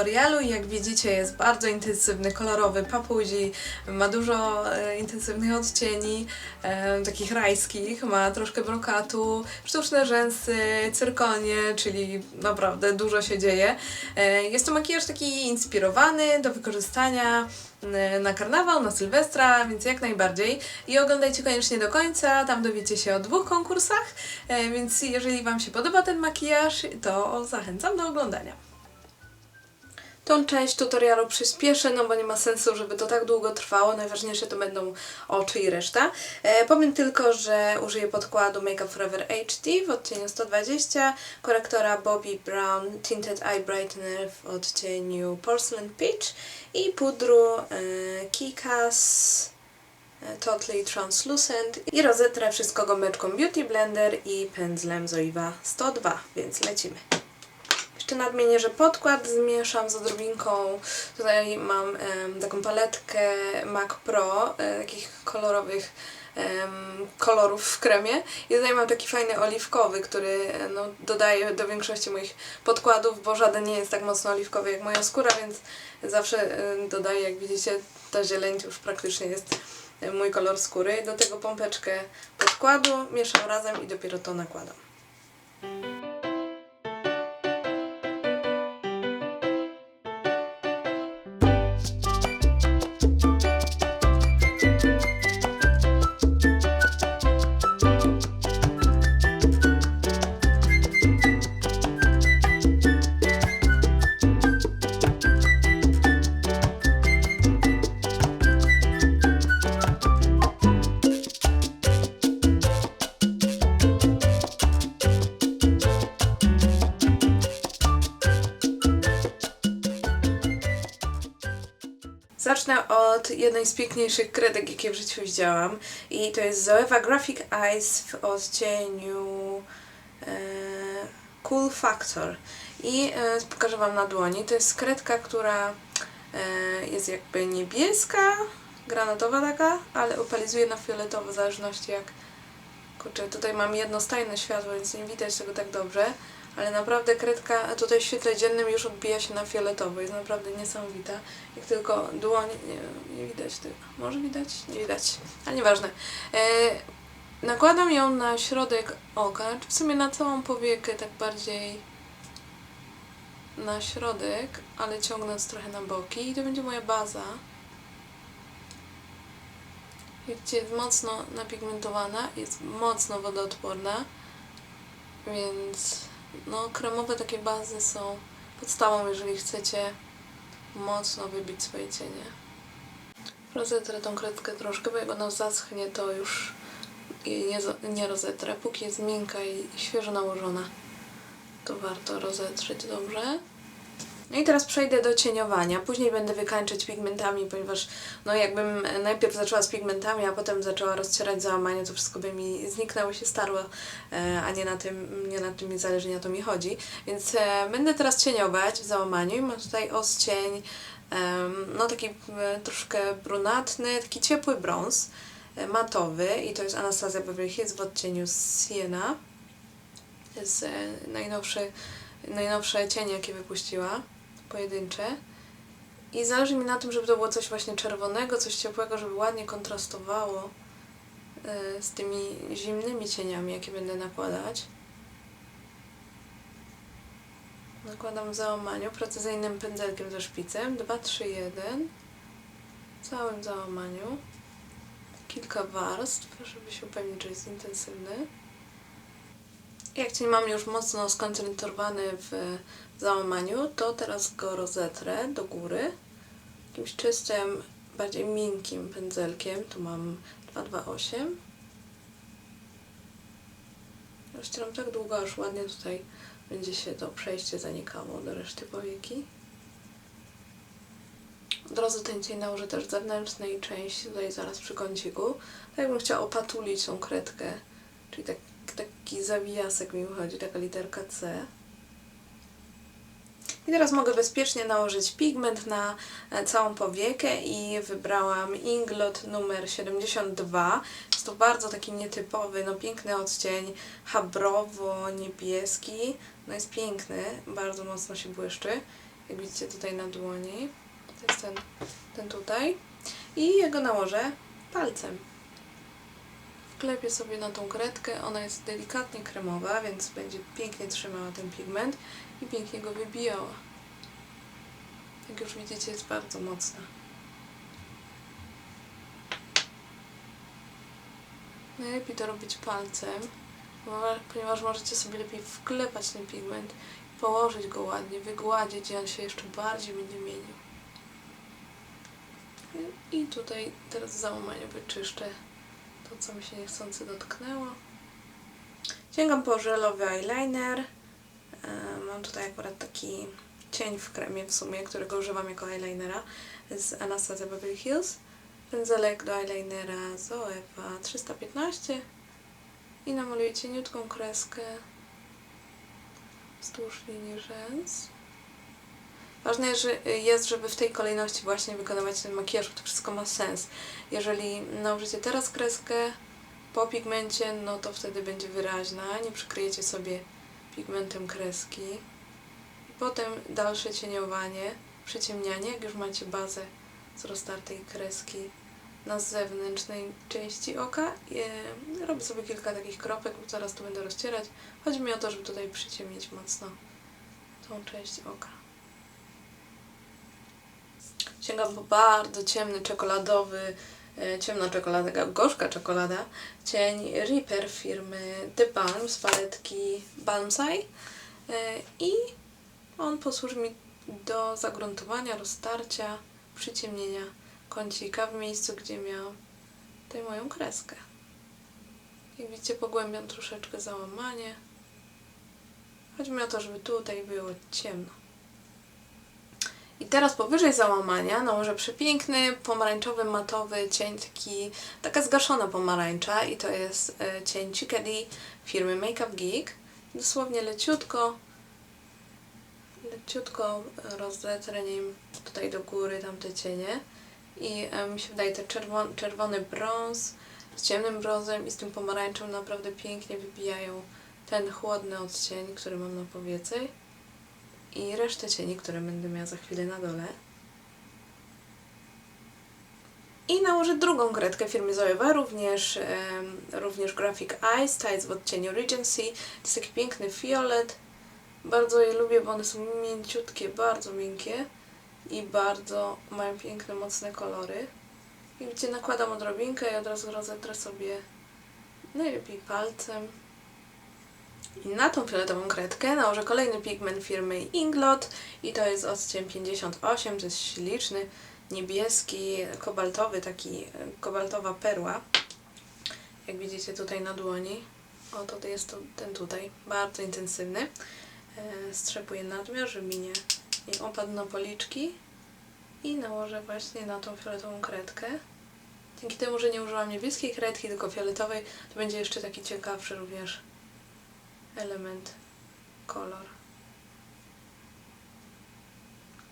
tutorialu. Jak widzicie jest bardzo intensywny, kolorowy papuzi, ma dużo e, intensywnych odcieni, e, takich rajskich, ma troszkę brokatu, sztuczne rzęsy, cyrkonie, czyli naprawdę dużo się dzieje. E, jest to makijaż taki inspirowany do wykorzystania e, na karnawał, na Sylwestra, więc jak najbardziej. I oglądajcie koniecznie do końca, tam dowiecie się o dwóch konkursach, e, więc jeżeli Wam się podoba ten makijaż, to zachęcam do oglądania. Tą część tutorialu przyspieszę, no bo nie ma sensu, żeby to tak długo trwało. Najważniejsze to będą oczy i reszta. E, powiem tylko, że użyję podkładu Make Up Forever HD w odcieniu 120, korektora Bobbi Brown Tinted Eye Brightener w odcieniu Porcelain Peach i pudru e, Kikas e, Totally Translucent i rozetrę wszystko gąbeczką Beauty Blender i pędzlem Zoiva 102, więc lecimy. Jeszcze nadmienię, że podkład zmieszam z odrobinką. Tutaj mam taką paletkę MAC Pro, e, takich kolorowych kolorów w kremie. I tutaj mam taki fajny oliwkowy, który e, no, dodaję do większości moich podkładów, bo żaden nie jest tak mocno oliwkowy jak moja skóra, więc zawsze e, dodaję, jak widzicie, ta zieleń już praktycznie jest mój kolor skóry. Do tego pompeczkę podkładu mieszam razem i dopiero to nakładam. Jednej z piękniejszych kredek, jakie w życiu widziałam. I to jest Zoewa Graphic Eyes w odcieniu e, Cool Factor. I e, pokażę Wam na dłoni. To jest kredka, która e, jest jakby niebieska, granatowa taka, ale opalizuje na fioletowo, w zależności jak... Kurczę, tutaj mam jednostajne światło, więc nie widać tego tak dobrze. Ale naprawdę kredka tutaj w świetle dziennym już odbija się na fioletowo. Jest naprawdę niesamowita. Jak tylko dłoń... Nie, nie widać tego. Może widać? Nie widać. Ale nieważne. E, nakładam ją na środek oka, czy w sumie na całą powiekę, tak bardziej na środek, ale ciągnąc trochę na boki. I to będzie moja baza. Widzicie, jest mocno napigmentowana, jest mocno wodoodporna, więc no, kremowe takie bazy są podstawą, jeżeli chcecie mocno wybić swoje cienie. Rozetrę tą kredkę troszkę, bo jak ona zaschnie, to już jej nie, nie rozetrę. Póki jest miękka i świeżo nałożona, to warto rozetrzeć dobrze. No i teraz przejdę do cieniowania. Później będę wykańczać pigmentami, ponieważ no jakbym najpierw zaczęła z pigmentami, a potem zaczęła rozcierać załamanie, to wszystko by mi zniknęło, się starło, e, a nie na tym, nie na tym mi zależy, nie o to mi chodzi. Więc e, będę teraz cieniować w załamaniu i mam tutaj oscień, em, no taki e, troszkę brunatny, taki ciepły brąz, matowy i to jest Anastasia Beverly Hills w odcieniu Sienna. To jest e, najnowszy, najnowsze cienie, jakie wypuściła pojedyncze. I zależy mi na tym, żeby to było coś właśnie czerwonego, coś ciepłego, żeby ładnie kontrastowało e, z tymi zimnymi cieniami, jakie będę nakładać. Nakładam w załamaniu precyzyjnym pędzelkiem ze szpicem 2, 3, 1 w całym załamaniu kilka warstw, żeby się upewnić, że jest intensywny. Jak cień mam już mocno skoncentrowany w załamaniu, to teraz go rozetrę do góry jakimś czystym, bardziej miękkim pędzelkiem. Tu mam 228. Rozcieram tak długo, aż ładnie tutaj będzie się to przejście zanikało do reszty powieki. Od razu ten cień nałożę też zewnętrznej części, tutaj zaraz przy kąciku. Tak jakbym chciała opatulić tą kredkę, czyli tak, taki zawijasek mi wychodzi, taka literka C. I teraz mogę bezpiecznie nałożyć pigment na e, całą powiekę i wybrałam Inglot numer 72. Jest to bardzo taki nietypowy, no piękny odcień, habrowo-niebieski. No jest piękny, bardzo mocno się błyszczy. Jak widzicie tutaj na dłoni. To jest ten, ten tutaj. I ja go nałożę palcem. Wklepię sobie na tą kredkę, ona jest delikatnie kremowa, więc będzie pięknie trzymała ten pigment i pięknie go wybijała. Jak już widzicie, jest bardzo mocna. Najlepiej to robić palcem, ponieważ możecie sobie lepiej wklepać ten pigment, położyć go ładnie, wygładzić i on się jeszcze bardziej będzie mienił. I tutaj teraz załamanie wyczyszczę to, co mi się niechcący dotknęło. Sięgam po żelowy eyeliner. E, Mam tutaj akurat taki cień w kremie w sumie, którego używam jako eyelinera z Anastasia Beverly Hills. Pędzelek do eyelinera Zoefa 315 i namaluję cieniutką kreskę wzdłuż linii rzęs. Ważne że- jest, żeby w tej kolejności właśnie wykonywać ten makijaż, bo to wszystko ma sens. Jeżeli nałożycie teraz kreskę po pigmencie, no to wtedy będzie wyraźna, nie przykryjecie sobie pigmentem kreski. I potem dalsze cieniowanie, przyciemnianie, jak już macie bazę z roztartej kreski na zewnętrznej części oka. I robię sobie kilka takich kropek, bo zaraz to będę rozcierać. Chodzi mi o to, żeby tutaj przyciemnić mocno tą część oka. Sięgam po bardzo ciemny, czekoladowy, e, ciemna czekolada, gorzka czekolada, cień Reaper firmy The Balm z paletki Balmsai E, i on posłuży mi do zagruntowania, roztarcia, przyciemnienia kącika w miejscu, gdzie miałam tutaj moją kreskę. Jak widzicie, pogłębiam troszeczkę załamanie. Chodzi mi o to, żeby tutaj było ciemno. I teraz powyżej załamania nałożę przepiękny, pomarańczowy, matowy cień, taki, taka zgaszona pomarańcza i to jest e, cień Chickadee firmy Makeup Geek. Dosłownie leciutko, leciutko rozlecę nim tutaj do góry tamte cienie i e, mi się wydaje ten czerwon, czerwony brąz z ciemnym brązem i z tym pomarańczą naprawdę pięknie wybijają ten chłodny odcień, który mam na powiece i resztę cieni, które będę miała za chwilę na dole. I nałożę drugą kredkę firmy Zoewa, również, również Graphic Eyes, ta jest w odcieniu Regency. To jest taki piękny fiolet. Bardzo je lubię, bo one są mięciutkie, bardzo miękkie i bardzo mają piękne, mocne kolory. I widzicie, nakładam odrobinkę i od razu rozetrę sobie najlepiej palcem. Na tą fioletową kredkę nałożę kolejny pigment firmy Inglot i to jest odcień 58, to jest śliczny, niebieski, kobaltowy, taki kobaltowa perła. Jak widzicie tutaj na dłoni. Oto to jest to, ten tutaj, bardzo intensywny. E, Strzepuję nadmiar, żeby mi nie, nie opadł na policzki. I nałożę właśnie na tą fioletową kredkę. Dzięki temu, że nie użyłam niebieskiej kredki, tylko fioletowej, to będzie jeszcze taki ciekawszy również element, kolor.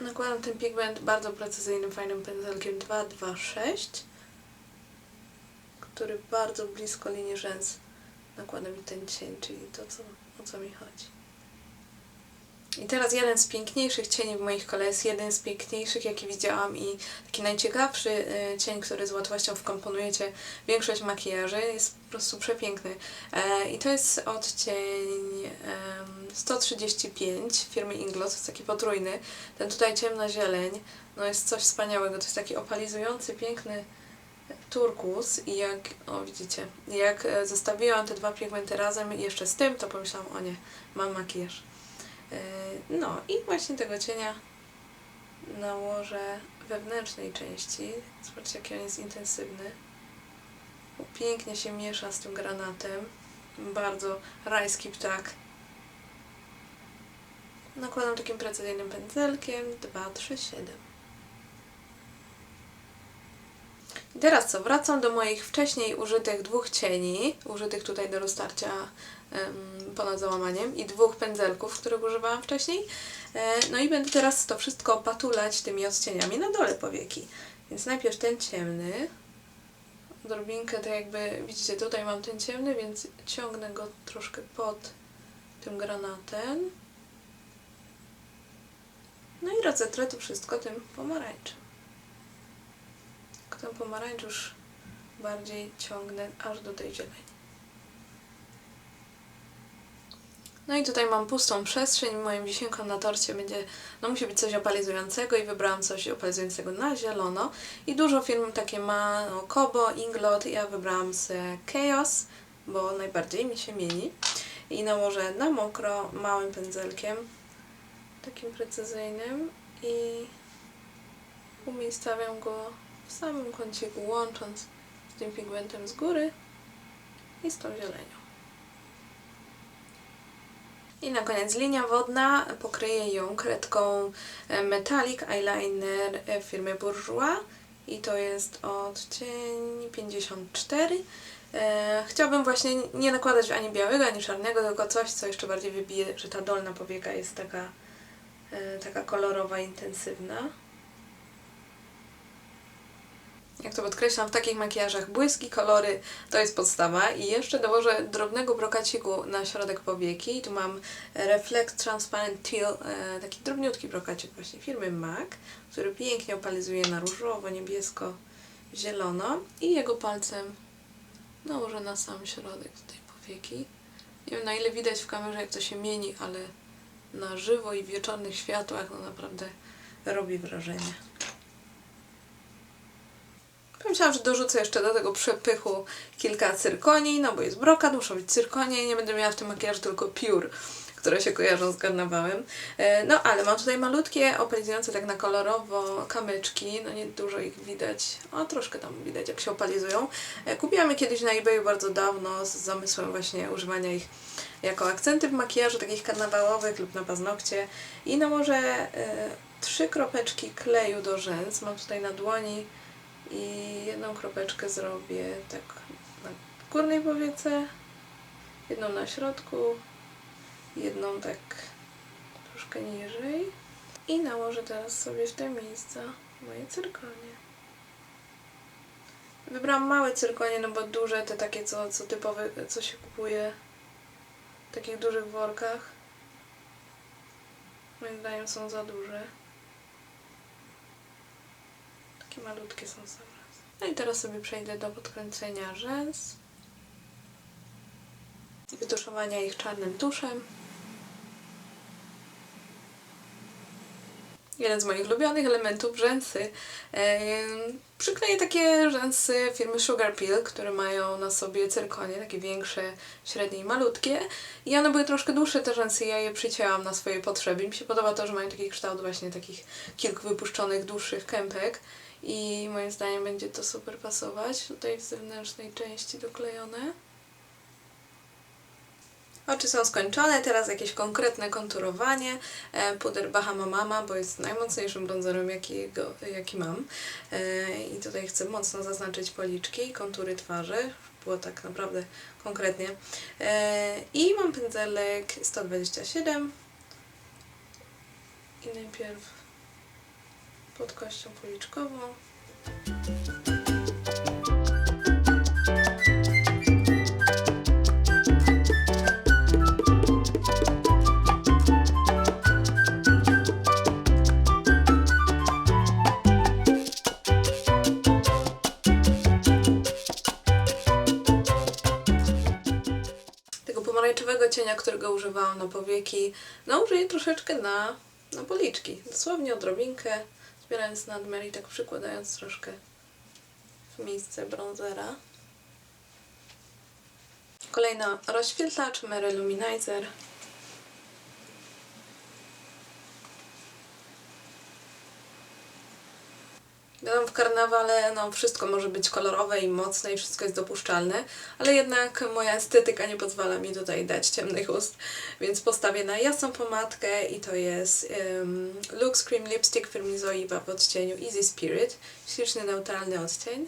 Nakładam ten pigment bardzo precyzyjnym, fajnym pędzelkiem 226, który bardzo blisko linii rzęs nakłada mi ten cień, czyli to, co, o co mi chodzi. I teraz jeden z piękniejszych cieni w moich kolekcji, jeden z piękniejszych, jaki widziałam i taki najciekawszy y, cień, który z łatwością wkomponujecie większość makijaży, jest po prostu przepiękny. E, I to jest odcień em, 135 firmy Inglot, to jest taki potrójny. Ten tutaj ciemna zieleń, no jest coś wspaniałego, to jest taki opalizujący, piękny turkus i jak, o widzicie, jak e, zestawiłam te dwa pigmenty razem jeszcze z tym, to pomyślałam, o nie, mam makijaż. Yy, No i właśnie tego cienia nałożę wewnętrznej części. Zobaczcie, jaki on jest intensywny. Pięknie się miesza z tym granatem. Bardzo rajski ptak. Nakładam takim precyzyjnym pędzelkiem 2, 3, 7. teraz co? Wracam do moich wcześniej użytych dwóch cieni, użytych tutaj do roztarcia em, ponad załamaniem i dwóch pędzelków, których używałam wcześniej. E, no i będę teraz to wszystko patulać tymi odcieniami na dole powieki. Więc najpierw ten ciemny, odrobinkę tak jakby, widzicie tutaj mam ten ciemny, więc ciągnę go troszkę pod tym granatem. No i rozetrę to wszystko tym pomarańczem. Ten pomarańcz już bardziej ciągnę aż do tej zieleni. No i tutaj mam pustą przestrzeń. Moim wisienką na torcie będzie, no musi być coś opalizującego i wybrałam coś opalizującego na zielono. I dużo firm takie ma, no Kobo, Inglot, ja wybrałam z Chaos, bo najbardziej mi się mieni. I nałożę na mokro małym pędzelkiem, takim precyzyjnym i umiejscawiam go w samym kąciku, łącząc z tym pigmentem z góry i z tą zielenią. I na koniec linia wodna, pokryję ją kredką e, Metallic Eyeliner e, firmy Bourjois i to jest odcień 54. E, chciałabym właśnie nie nakładać ani białego, ani czarnego, tylko coś, co jeszcze bardziej wybije, że ta dolna powieka jest taka, taka kolorowa, intensywna. Jak to podkreślam, w takich makijażach błyski, kolory to jest podstawa i jeszcze dołożę drobnego brokaciku na środek powieki. Tu mam Reflect Transparent Teal, e, taki drobniutki brokacik właśnie firmy MAC, który pięknie opalizuje na różowo, niebiesko, zielono i jego palcem nałożę na sam środek tej powieki. Nie wiem na ile widać w kamerze jak to się mieni, ale na żywo i w wieczornych światłach no naprawdę robi wrażenie. Pomyślałam, że dorzucę jeszcze do tego przepychu kilka cyrkoni, no bo jest brokat, muszą być cyrkonie i nie będę miała w tym makijażu tylko piór, które się kojarzą z karnawałem. E, No ale mam tutaj malutkie, opalizujące tak na kolorowo kamyczki, no nie dużo ich widać, o troszkę tam widać jak się opalizują. E, Kupiłam je kiedyś na eBayu bardzo dawno z zamysłem właśnie używania ich jako akcenty w makijażu takich karnawałowych lub na paznokcie i nałożę e, trzy kropeczki kleju do rzęs, mam tutaj na dłoni i jedną kropeczkę zrobię tak na górnej powiece, jedną na środku, jedną tak troszkę niżej i nałożę teraz sobie w te miejsca moje cyrkonie. Wybrałam małe cyrkonie, no bo duże, te takie co, co typowe, co się kupuje w takich dużych workach, moim zdaniem są za duże. Takie malutkie są sam raz. No i teraz sobie przejdę do podkręcenia rzęs i wytuszowania ich czarnym tuszem. Jeden z moich ulubionych elementów rzęsy. Przykleję takie rzęsy firmy Sugar Peel, które mają na sobie cyrkonie, takie większe, średnie i malutkie. I one były troszkę dłuższe te rzęsy, ja je przycięłam na swoje potrzeby. Mi się podoba to, że mają taki kształt właśnie takich kilku wypuszczonych, dłuższych kępek. I moim zdaniem będzie to super pasować. Tutaj w zewnętrznej części doklejone. Oczy są skończone, teraz jakieś konkretne konturowanie. E, Puder Bahama Mama, bo jest najmocniejszym bronzerem, jakiego, jaki mam. E, I tutaj chcę mocno zaznaczyć policzki i kontury twarzy. Było tak naprawdę konkretnie. E, I mam pędzelek 127. I najpierw pod kością policzkową. pomarańczowego cienia, którego używałam na powieki, no użyję troszeczkę na, na policzki. Dosłownie odrobinkę, zbierając nadmiar i tak przykładając troszkę w miejsce bronzera. Kolejna rozświetlacz Mary Luminizer. Wiadomo, w karnawale no, wszystko może być kolorowe i mocne i wszystko jest dopuszczalne, ale jednak moja estetyka nie pozwala mi tutaj dać ciemnych ust, więc postawię na jasną pomadkę i to jest um, Lux Cream Lipstick firmy Zoiva w odcieniu Easy Spirit, śliczny, neutralny odcień.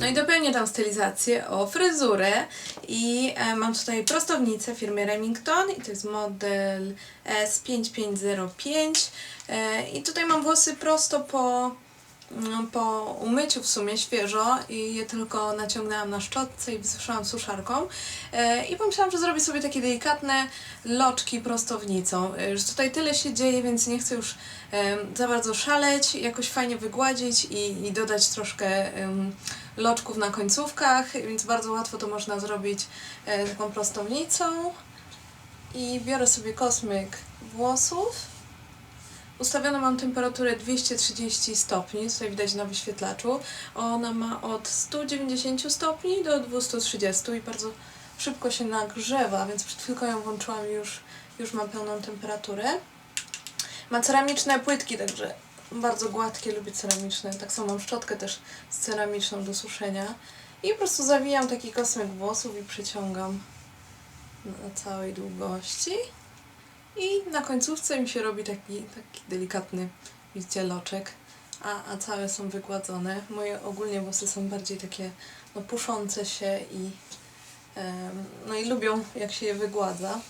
No i dopełnię tam stylizację o fryzurę i e, mam tutaj prostownicę firmy Remington i to jest model S5505 e, i tutaj mam włosy prosto po, mm, po umyciu w sumie świeżo i je tylko naciągnęłam na szczotce i wysuszałam suszarką e, i pomyślałam, że zrobię sobie takie delikatne loczki prostownicą. Już tutaj tyle się dzieje, więc nie chcę już za bardzo szaleć, jakoś fajnie wygładzić i, i dodać troszkę loczków na końcówkach, więc bardzo łatwo to można zrobić e, taką prostownicą. I biorę sobie kosmyk włosów. Ustawioną mam temperaturę 230 stopni, tutaj widać na wyświetlaczu. Ona ma od 190 stopni do 230 i bardzo szybko się nagrzewa, więc przed chwilką ją włączyłam i już, już ma pełną temperaturę. Ma ceramiczne płytki, także bardzo gładkie, lubię ceramiczne. Tak samo mam szczotkę też z ceramiczną do suszenia. I po prostu zawijam taki kosmyk włosów i przyciągam na całej długości. I na końcówce mi się robi taki, taki delikatny, widzicie, loczek, a, a całe są wygładzone. Moje ogólnie włosy są bardziej takie no, puszące się i no i lubią jak się je wygładza.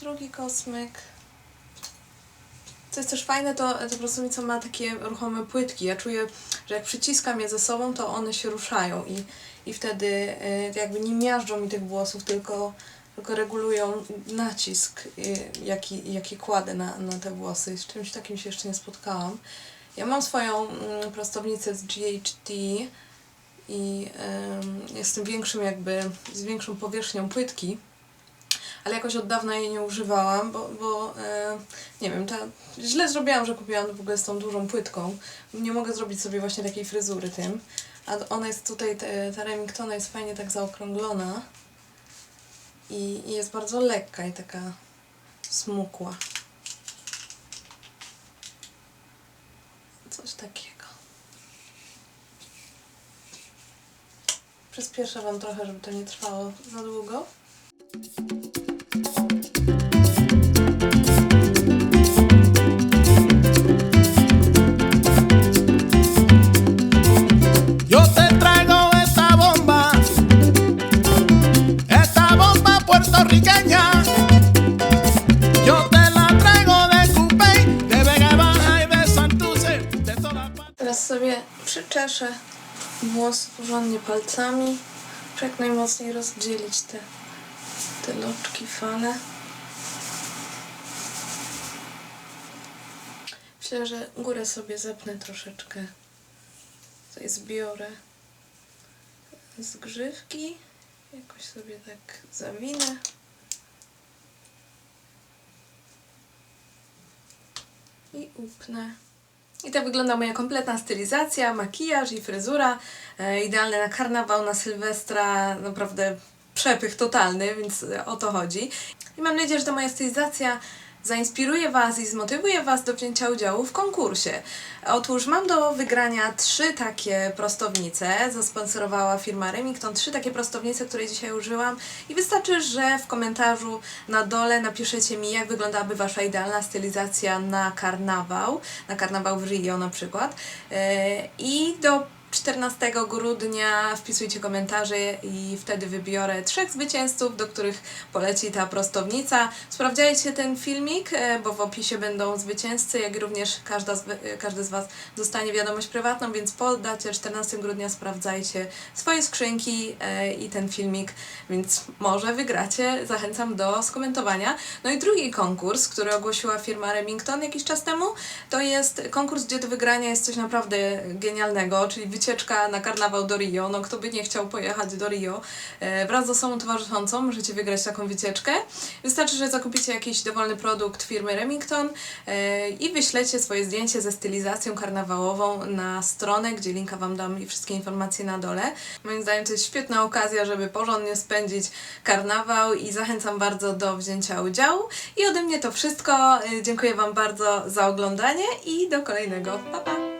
Drugi kosmyk. Co jest też fajne, to, to prostownica ma takie ruchome płytki. Ja czuję, że jak przyciskam je ze sobą, to one się ruszają i, i wtedy y, jakby nie miażdżą mi tych włosów, tylko, tylko regulują nacisk, y, jaki, jaki kładę na, na te włosy. Z czymś takim się jeszcze nie spotkałam. Ja mam swoją mm, prostownicę z GHD i ym, jestem większym jakby, z większą powierzchnią płytki ale jakoś od dawna jej nie używałam, bo, bo e, nie wiem, ta, źle zrobiłam, że kupiłam w ogóle z tą dużą płytką. Nie mogę zrobić sobie właśnie takiej fryzury tym. A ona jest tutaj, ta Remingtona jest fajnie tak zaokrąglona i, i jest bardzo lekka i taka smukła. Coś takiego. Przyspieszę Wam trochę, żeby to nie trwało za długo. Włos porządnie palcami, żeby jak najmocniej rozdzielić te, te loczki, fale. Myślę, że górę sobie zepnę troszeczkę. Tutaj zbiorę z grzywki. Jakoś sobie tak zawinę. I upnę. I tak wygląda moja kompletna stylizacja, makijaż i fryzura. E, idealne na karnawał, na Sylwestra, naprawdę przepych totalny, więc o to chodzi. I mam nadzieję, że ta moja stylizacja zainspiruje Was i zmotywuje Was do wzięcia udziału w konkursie. Otóż mam do wygrania trzy takie prostownice. Zasponsorowała firma Remington trzy takie prostownice, które dzisiaj użyłam. I wystarczy, że w komentarzu na dole napiszecie mi, jak wyglądałaby Wasza idealna stylizacja na karnawał, na karnawał w Rio na przykład. E, I do 14 grudnia wpisujcie komentarze i wtedy wybiorę trzech zwycięzców, do których poleci ta prostownica. Sprawdzajcie ten filmik, e, bo w opisie będą zwycięzcy, jak również każda z, e, każdy z Was dostanie wiadomość prywatną, więc po dacie 14 grudnia sprawdzajcie swoje skrzynki e, i ten filmik, więc może wygracie. Zachęcam do skomentowania. No i drugi konkurs, który ogłosiła firma Remington jakiś czas temu, to jest konkurs, gdzie do wygrania jest coś naprawdę genialnego, czyli wycieczka na karnawał do Rio. No kto by nie chciał pojechać do Rio e, wraz z osobą towarzyszącą, możecie wygrać taką wycieczkę. Wystarczy, że zakupicie jakiś dowolny produkt firmy Remington e, i wyślecie swoje zdjęcie ze stylizacją karnawałową na stronę, gdzie linka Wam dam i wszystkie informacje na dole. Moim zdaniem to jest świetna okazja, żeby porządnie spędzić karnawał i zachęcam bardzo do wzięcia udziału. I ode mnie to wszystko. E, Dziękuję Wam bardzo za oglądanie i do kolejnego. Pa, pa!